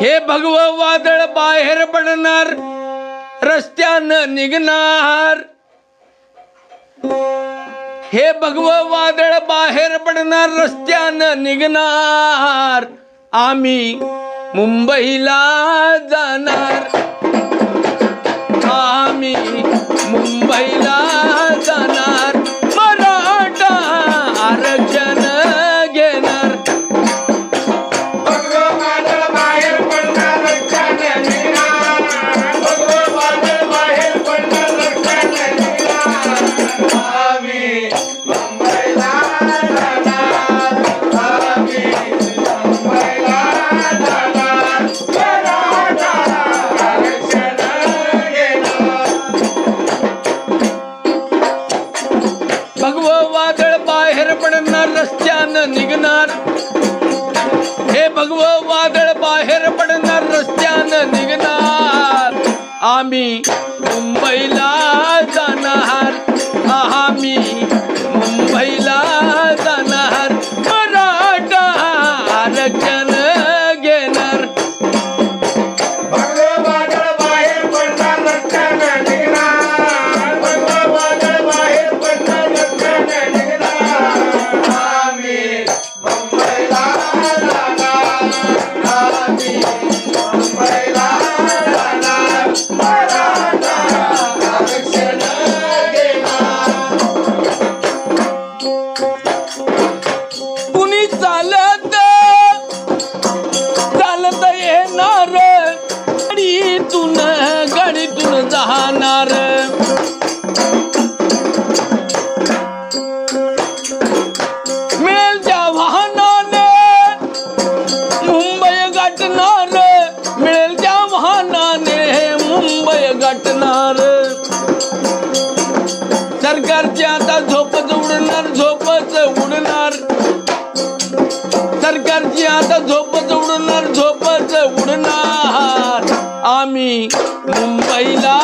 हे भगव वादळ बाहेर पडणार रस्त्यानं निघणार. हे भगव वादळ बाहेर पडणार रस्त्यानं निघणार. आम्ही मुंबईला जाणार. आम्ही मुंबईला जाणार. Amém. तुझी आता झोपच उडणार झोपच उडणार. आम्ही मुंबईला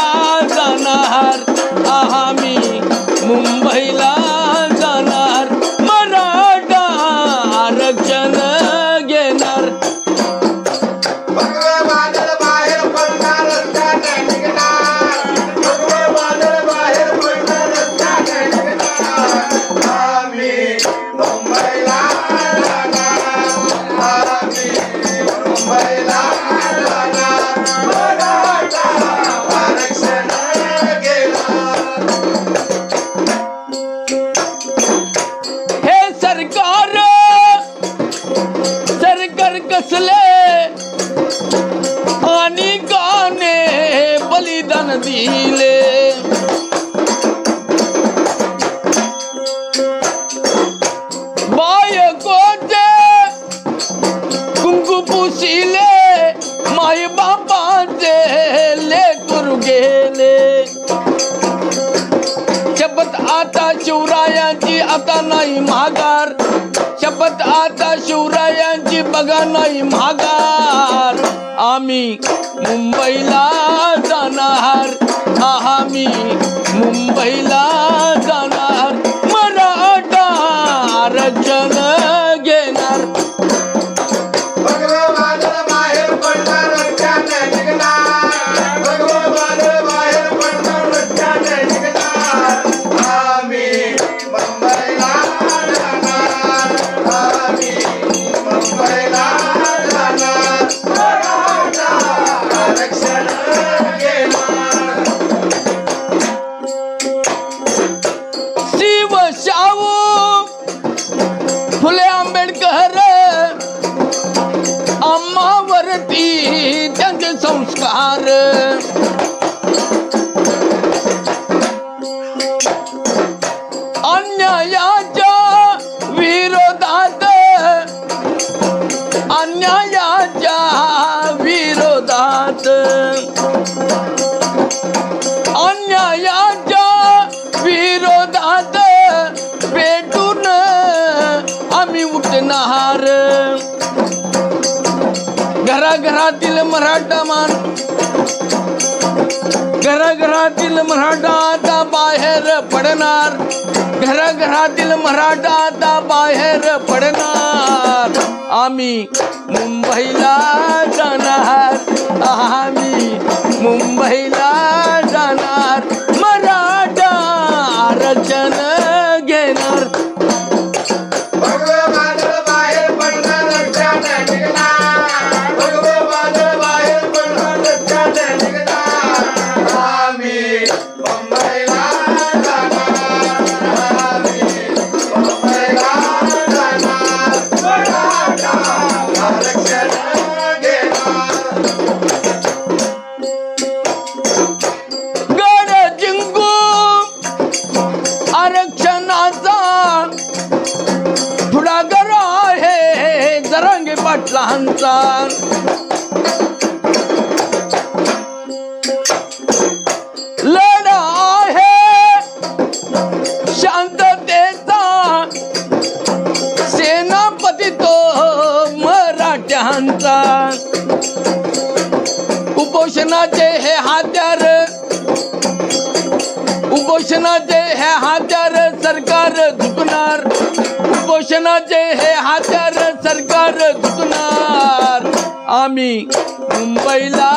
बिले बायकोचे कुंकू पुशिले बापाचे गेले. शपथ आता शिवरायांची आता नाही महागार शपथ आता शिवरायांची बघा नाही महागार आम्ही मुंबईला आम्ही मुंबईला हार. घराघरातील मराठा मान. घराघरातील मराठा आता बाहेर पडणार. घराघरातील मराठा आता बाहेर पडणार. आम्ही मुंबईला जाणार. आम्ही मुंबईला जा वाटला लहानचा शांततेचा. तो उपोषणाचे हे हा उपोषणाचे हे हात्यार सरकार झुकणार उपोषणाचे हे हात्यार सरकार झुकणार आम्ही मुंबईला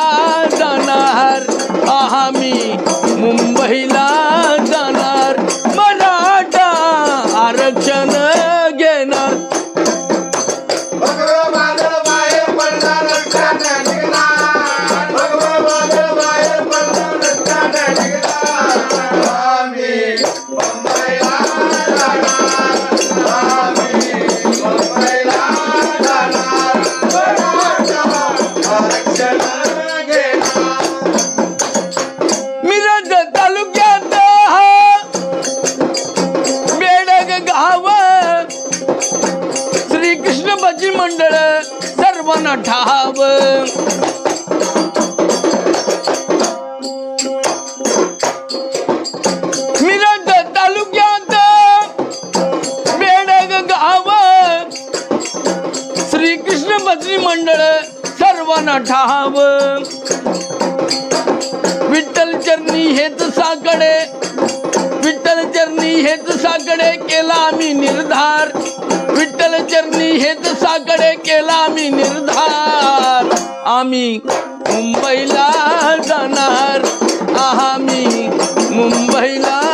जाणार आम्ही मुंबईला ठाव। हेच साकडे केला आम्ही निर्धार. विठ्ठल चरणी हेच साकडे केला आम्ही निर्धार. आम्ही मुंबईला जाणार. आम्ही मुंबईला